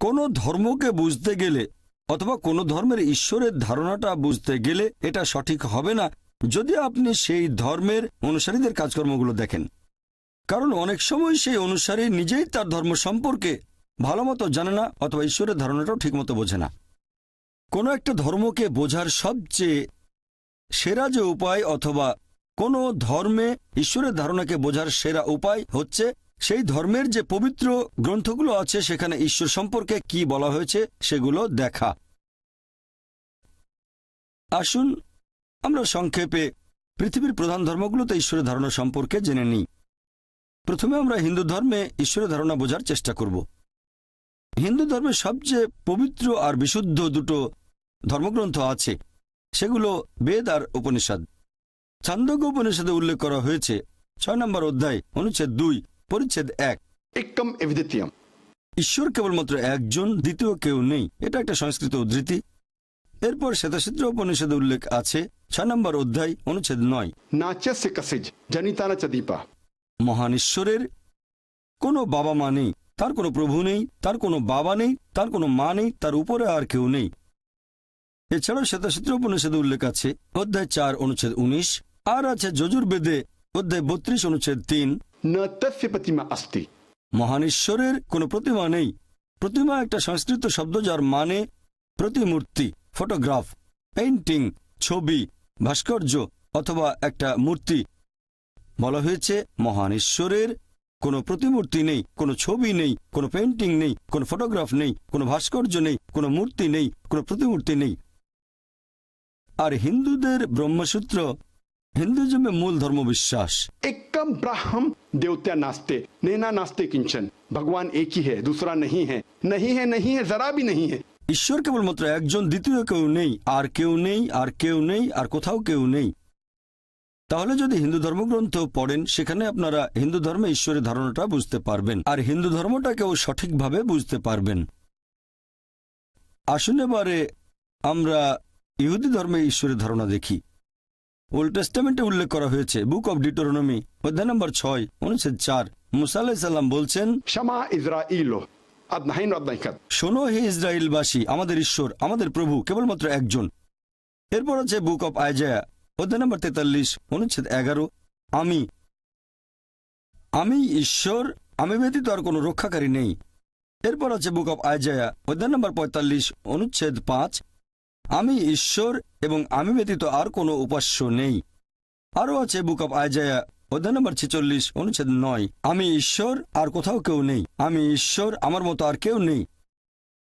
কোনো ধর্মকে বুঝতে গেলে অথবা কোনো ধর্মের ঈশ্বরের ধারণাটা বুঝতে গেলে এটা সঠিক হবে না যদি আপনি সেই ধর্মের অনুসারীদের কাজকর্মগুলো দেখেন। কারণ অনেক সময় সেই অনুসারী নিজেই তার ধর্ম সম্পর্কে ভালো মতো জানে না অথবা ঈশ্বরের ধারণাটাও ঠিকমতো বোঝে না। কোনো একটা ধর্মকে বোঝার সবচেয়ে সেরা যে উপায় অথবা কোনো ধর্মে ঈশ্বরের ধারণাকে বোঝার সেরা উপায় হচ্ছে সেই ধর্মের যে পবিত্র গ্রন্থগুলো আছে, সেখানে ঈশ্বর সম্পর্কে কি বলা হয়েছে সেগুলো দেখা। আসুন, আমরা সংক্ষেপে পৃথিবীর প্রধান ধর্মগুলোতে ঈশ্বরের ধারণা সম্পর্কে জেনে নিই। প্রথমে আমরা হিন্দু ধর্মে ঈশ্বরের ধারণা বোঝার চেষ্টা করব। হিন্দু ধর্মের সবচেয়ে পবিত্র আর বিশুদ্ধ দুটো ধর্মগ্রন্থ আছে, সেগুলো বেদ আর উপনিষদ। ছান্দোগ্য উপনিষদে উল্লেখ করা হয়েছে, ছয় নম্বর অধ্যায়, অনুচ্ছেদ দুই পরিচ্ছেদ এক। একদম এভিদিতিয়াম। ঈশ্বর কেবলমাত্র একজন দ্বিতীয় কেউ নেই। এটা একটা সংস্কৃত উদ্ধৃতি। এরপর শ্বেতাসূত্র উপনিষদে উল্লেখ আছে ছয় নম্বর অধ্যায় অনুচ্ছেদ নয়। মহান ঈশ্বরের কোনো বাবা মা নেই তার কোনো প্রভু নেই তার কোনো বাবা নেই তার কোনো মা নেই তার উপরে আর কেউ নেই। এছাড়াও শ্বেতাসূত্র উপনিষদে উল্লেখ আছে অধ্যায় চার অনুচ্ছেদ উনিশ। আর আছে যজুর্বেদে অধ্যায় বত্রিশ অনুচ্ছেদ তিন। মহানেশ্বরের কোনো প্রতিমা নেই। প্রতিমা একটা সংস্কৃত শব্দ যার মানে প্রতিমূর্তি ফটোগ্রাফ পেইন্টিং ছবি ভাস্কর্য অথবা একটা মূর্তি। বলা হয়েছে মহানেশ্বরের কোনো প্রতিমূর্তি নেই কোনো ছবি নেই কোনো পেন্টিং নেই কোনো ফটোগ্রাফ নেই কোনো ভাস্কর্য নেই কোনো মূর্তি নেই কোনো প্রতিমূর্তি নেই। আর হিন্দুদের ব্রহ্মসূত্র হিন্দুজমে মূল ধর্মবিশ্বাস। একম ব্রাহ্ম देवत्या नास्ते नैना नास्ते किंचन भगवान एक ही है दूसरा नहीं है नहीं है नहीं है जरा भी नहीं है ঈশ্বর কেবলমাত্র একজন দ্বিতীয় কেউ নেই আর কেউ নেই আর কেউ নেই আর কোথাও কেউ নেই তাহলে যদি হিন্দু ধর্মগ্রন্থ পড়েন সেখানে আপনারা হিন্দু ধর্মে ঈশ্বরের ধারণাটা বুঝতে পারবেন আর হিন্দু ধর্মটাকেও সঠিকভাবে বুঝতে পারবেন আসুন এবারে আমরা ইহুদি ধর্মে ঈশ্বরের ধারণা দেখি ওল্ড টেস্টামেন্টে উল্লেখ করা হয়েছে। বুক অব ডিটোরনমি অধ্যায় নম্বর ছয় অনুচ্ছেদ চার। মুসা সাল্লাম বলছেন শামা ইসরাইল শোনো হে ইসরায়েলবাসী আমাদের ঈশ্বর আমাদের প্রভু কেবলমাত্র একজন। এরপর আছে বুক অব আয়জায়া অধ্যায় নম্বর তেতাল্লিশ অনুচ্ছেদ এগারো। আমি আমি ঈশ্বর আমি ব্যতীত আর কোনো রক্ষাকারী নেই। এরপর আছে বুক অব আয়জায়া অধ্যায় নম্বর পঁয়তাল্লিশ অনুচ্ছেদ পাঁচ। আমি ঈশ্বর এবং আমি ব্যতীত আর কোনো উপাস্য নেই। আরও আছে বুক অফ আইজায়া, অধ্যায় নম্বর ছেচল্লিশ, অনুচ্ছেদ নয়। আমি ঈশ্বর, আর কোথাও কেউ নেই। আমি ঈশ্বর, আমার মতো আর কেউ নেই।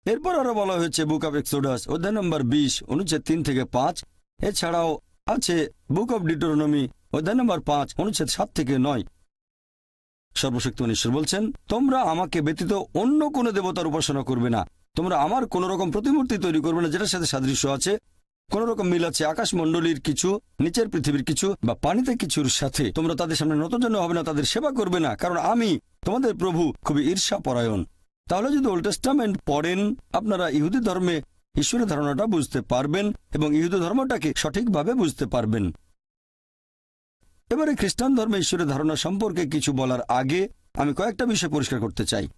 এরপর আরও বলা হয়েছে বুক অব এক্সোডাস, অধ্যায় নম্বর বিশ, অনুচ্ছেদ তিন থেকে পাঁচ। এছাড়াও আছে বুক অব ডিটোরনমি অধ্যায় নম্বর পাঁচ, অনুচ্ছেদ সাত থেকে নয়। সর্বশক্তিমান ঈশ্বর বলছেন, তোমরা আমাকে ব্যতীত অন্য কোনো দেবতার উপাসনা করবে না। তোমরা আমার কোন রকম প্রতিমূর্তি তৈরি করবে না যেটার সাথে সাদৃশ্য আছে। কোন রকম মিল আছে আকাশমণ্ডলীর কিছু, নিচের পৃথিবীর কিছু বা পানিতে কিছুর সাথে। তোমরা তাদের সামনে নতজন হবে না, তাদের সেবা করবে না, কারণ আমি তোমাদের প্রভু খুবই ঈর্ষা পরায়ণ তাহলে যদি ওল্ড টেস্টামেন্ট পড়েন, আপনারা ইহুদি ধর্মে ঈশ্বরের ধারণাটা বুঝতে পারবেন এবং ইহুদি ধর্মটাকে সঠিকভাবে বুঝতে পারবেন। এবারে খ্রিস্টান ধর্মে ঈশ্বরের ধারণা সম্পর্কে কিছু বলার আগে আমি কয়েকটা বিষয় পরিষ্কার করতে চাই।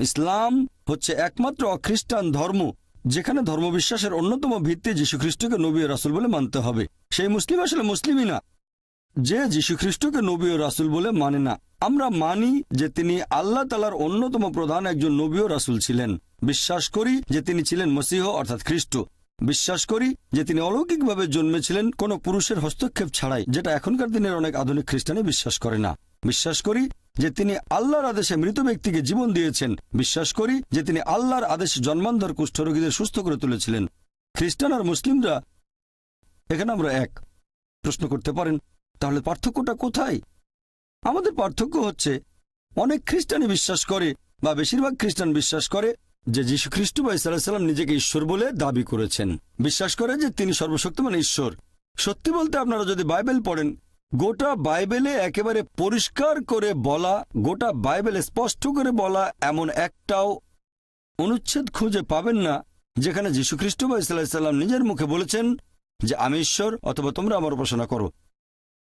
ইসলাম হচ্ছে একমাত্র অখ্রিস্টান ধর্ম, যেখানে ধর্মবিশ্বাসের অন্যতম ভিত্তি যীশুখ্রিস্টকে নবী রাসুল বলে মানতে হবে। সেই মুসলিম আসলে মুসলিমই না। যে যীশুখ্রিস্টকে নবী ও রাসুল বলে মানে না। আমরা মানি যে তিনি আল্লাহ তালার অন্যতম প্রধান একজন নবী ও রাসুল ছিলেন। বিশ্বাস করি যে তিনি ছিলেন মসিহ, অর্থাৎ খ্রিস্ট। বিশ্বাস করি যে তিনি অলৌকিকভাবে জন্মেছিলেন কোনো পুরুষের হস্তক্ষেপ ছাড়াই, যেটা এখনকার দিনের অনেক আধুনিক খ্রিস্টানে বিশ্বাস করে না। বিশ্বাস করি যে তিনি আল্লাহর আদেশে মৃত ব্যক্তিকে জীবন দিয়েছেন। বিশ্বাস করি যে তিনি আল্লাহর আদেশে জন্মান্ধর কুষ্ঠরোগীদের সুস্থ করে তুলেছিলেন। খ্রিস্টান আর মুসলিমরা এখানে আমরা এক। প্রশ্ন করতে পারেন, তাহলে পার্থক্যটা কোথায়? আমাদের পার্থক্য হচ্ছে, অনেক খ্রিস্টানই বিশ্বাস করে বা বেশিরভাগ খ্রিস্টান বিশ্বাস করে যে যীশু খ্রিস্ট বা ইসাল্লাম নিজেকে ঈশ্বর বলে দাবি করেছেন। বিশ্বাস করে যে তিনি সর্বশক্তিমান ঈশ্বর। সত্যি বলতে আপনারা যদি বাইবেল পড়েন, গোটা বাইবেলে একেবারে পরিষ্কার করে বলা, গোটা বাইবেলে স্পষ্ট করে বলা এমন একটাও অনুচ্ছেদ খুঁজে পাবেন না, যেখানে যীশু যীশুখ্রিস্ট বা ইসাল্লাম নিজের মুখে বলেছেন যে, আমি ঈশ্বর, অথবা তোমরা আমার উপাসনা করো।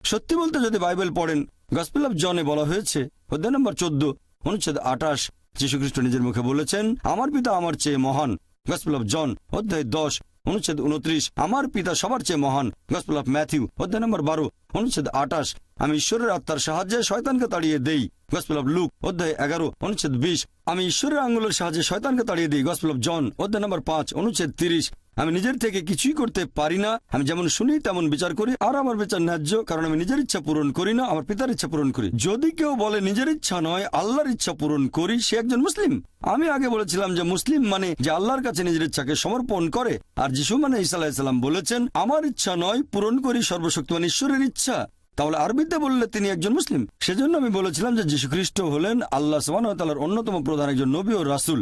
সত্যি বলতে যদি বাইবেল পড়েন, গসপেল অফ জনে বলা হয়েছে, অধ্যায় নম্বর চোদ্দ, অনুচ্ছেদ আঠাশ যীশুখ্রিস্ট নিজের মুখে বলেছেন, আমার পিতা আমার চেয়ে মহান। গসপল অফ জন অধ্যায় দশ, অনুচ্ছেদ উনত্রিশ, আমার পিতা সবার চেয়ে মহান। গসপল অফ ম্যাথিউ অধ্যায় নম্বর বারো, অনুচ্ছেদ আঠাশ, আমি ঈশ্বরের আত্মার সাহায্যে শয়তানকে তাড়িয়ে দেই। গসপল অফ লুক অধ্যায় এগারো, অনুচ্ছেদ বিশ, আমি ঈশ্বরের আঙ্গুলের সাহায্যে শয়তানকে তাড়িয়ে দিই। গসপল অফ জন অধ্যায় নম্বর পাঁচ, অনুচ্ছেদ তিরিশ আমি নিজের থেকে কিছুই করতে পারি না। আমি যেমন শুনি, তেমন বিচার করি। আর আমার বিচার ন্যায্য, কারণ আমি নিজের ইচ্ছা পূরণ করি না, আমার পিতার ইচ্ছা পূরণ করি। যদি কেউ বলে নিজের ইচ্ছা নয়, আল্লাহর ইচ্ছা পূরণ করি, সে একজন মুসলিম। আমি আগে বলেছিলাম যে মুসলিম মানে যে আল্লাহর কাছে নিজের ইচ্ছাকে সমর্পণ করে। আর যিশু মানে ইসা আলাহিসাল্লাম বলেছেন, আমার ইচ্ছা নয় পূরণ করি, সর্বশক্তিমান ঈশ্বরের ইচ্ছা। তাহলে আরবিতে বললে তিনি একজন মুসলিম। সেজন্য আমি বলেছিলাম যে যীশু খ্রিস্ট হলেন আল্লাহ সুবাহতালার অন্যতম প্রধান একজন নবী ও রাসুল।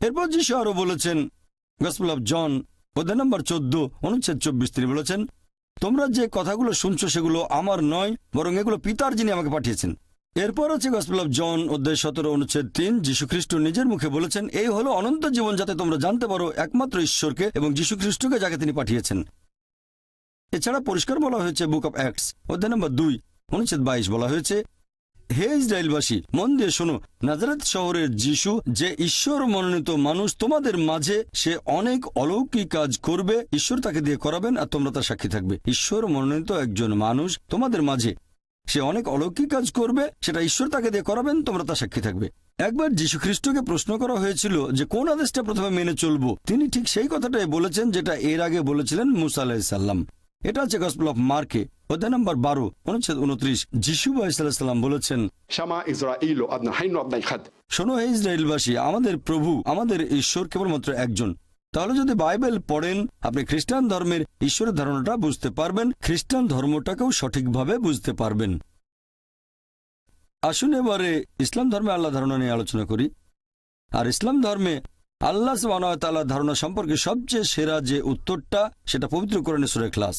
এরপর যিশু আরও বলেছেন গসপেল অফ জন অধ্যায় নম্বর চোদ্দ, অনুচ্ছেদ চব্বিশ, তিনি বলেছেন, তোমরা যে কথাগুলো শুনছো সেগুলো আমার নয়, বরং এগুলো পিতার যিনি আমাকে পাঠিয়েছেন। এরপর আছে গসপেল অফ জন অধ্যায় সতেরো, অনুচ্ছেদ তিন যীশু খ্রিস্ট নিজের মুখে বলেছেন, এই হলো অনন্ত জীবন যাতে তোমরা জানতে পারো একমাত্র ঈশ্বরকে এবং যীশু খ্রিস্টকে যাকে তিনি পাঠিয়েছেন। এছাড়া পরিষ্কার বলা হয়েছে বুক অফ অ্যাক্টস অধ্যায় নম্বর দুই, অনুচ্ছেদ বাইশ বলা হয়েছে হে ইসরায়েলবাসী, মন দিয়ে শোনো, নাজারেত শহরের যিশু যে ঈশ্বর মনোনীত মানুষ, তোমাদের মাঝে সে অনেক অলৌকিক কাজ করবে, ঈশ্বর তাকে দিয়ে করাবেন আর তোমরা তার সাক্ষী থাকবে। ঈশ্বর মনোনীত একজন মানুষ তোমাদের মাঝে সে অনেক অলৌকিক কাজ করবে, সেটা ঈশ্বর তাকে দিয়ে করাবেন, তোমরা তার সাক্ষী থাকবে। একবার যীশু খ্রিস্টকে প্রশ্ন করা হয়েছিল যে কোন আদেশটা প্রথমে মেনে চলবো, তিনি ঠিক সেই কথাটাই বলেছেন যেটা এর আগে বলেছিলেন মুসা আলাহিসাল্লাম এটা হচ্ছে গসপল অফ মার্কে অধ্যায় নম্বর বারো অনুচ্ছেদ উনত্রিশ। যিশু ইসলাম বলেছেন শামা ইসরাইল শোনো হে ইসরায়েলবাসী আমাদের প্রভু আমাদের ঈশ্বর কেবলমাত্র একজন। তাহলে যদি বাইবেল পড়েন আপনি খ্রিস্টান ধর্মের ঈশ্বরের ধারণাটা বুঝতে পারবেন খ্রিস্টান ধর্মটাকেও সঠিকভাবে বুঝতে পারবেন। আসুন এবারে ইসলাম ধর্মে আল্লাহ ধারণা নিয়ে আলোচনা করি। আর ইসলাম ধর্মে আল্লাহ সুবাহ ধারণা সম্পর্কে সবচেয়ে সেরা যে উত্তরটা সেটা পবিত্র করেন সুরে ক্লাস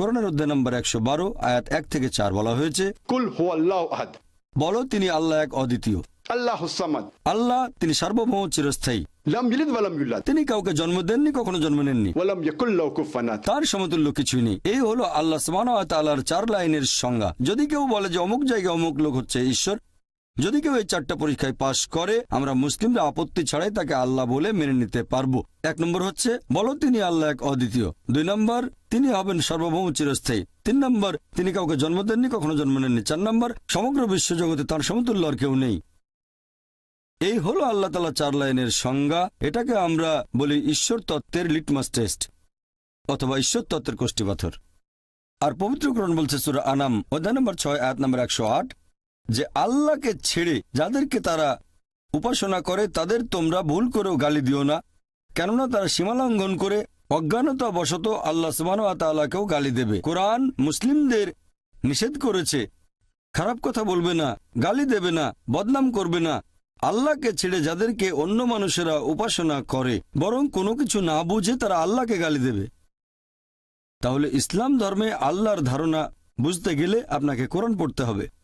অধ্যায় নম্বর একশো বারো আয়াত এক থেকে চার বলা হয়েছে। কুল আহাদ। বলো তিনি আল্লাহ এক অদ্বিতীয়। আল্লাহ আল্লাহ তিনি সার্বভৌম চিরস্থায়ী। তিনি কাউকে জন্ম দেননি কখনো জন্ম নেননি। তার সমতুল্য কিছুই নেই। এই হলো আল্লাহ চার লাইনের সংজ্ঞা। যদি কেউ বলে যে অমুক জায়গায় অমুক লোক হচ্ছে ঈশ্বর যদি কেউ এই চারটা পরীক্ষায় পাশ করে, আমরা মুসলিমরা আপত্তি ছাড়াই তাকে আল্লাহ বলে মেনে নিতে পারব। এক নম্বর হচ্ছে, বলো তিনি আল্লাহ এক অদ্বিতীয়। দুই নম্বর, তিনি হবেন সর্বভৌম চিরস্থায়ী। তিন নম্বর, তিনি কাউকে জন্ম দেননি, কখনো জন্ম নেননি। চার নম্বর, সমগ্র বিশ্বজগতে তার সমতুল্য আর কেউ নেই। এই হলো আল্লাহ তালা চার লাইনের সংজ্ঞা। এটাকে আমরা বলি ঈশ্বর তত্ত্বের লিটমাস টেস্ট অথবা ঈশ্বর তত্ত্বের কোষ্ঠী পাথর। আর পবিত্রকরণ বলছে সুরা আনাম, অধ্যায় নম্বর ছয়, আয়াত নম্বর একশো আট। যে আল্লাহকে ছেড়ে যাদেরকে তারা উপাসনা করে, তাদের তোমরা ভুল করেও গালি দিও না। কেননা তারা সীমালঙ্ঘন করে অজ্ঞানতা বশত আল্লাহ সুবাহ তাল্লাহকেও গালি দেবে। কোরআন মুসলিমদের নিষেধ করেছে। খারাপ কথা বলবে না, গালি দেবে না, বদনাম করবে না। আল্লাহকে ছেড়ে যাদেরকে অন্য মানুষেরা উপাসনা করে, বরং কোনো কিছু না বুঝে তারা আল্লাহকে গালি দেবে। তাহলে ইসলাম ধর্মে আল্লাহর ধারণা বুঝতে গেলে আপনাকে কোরআন পড়তে হবে।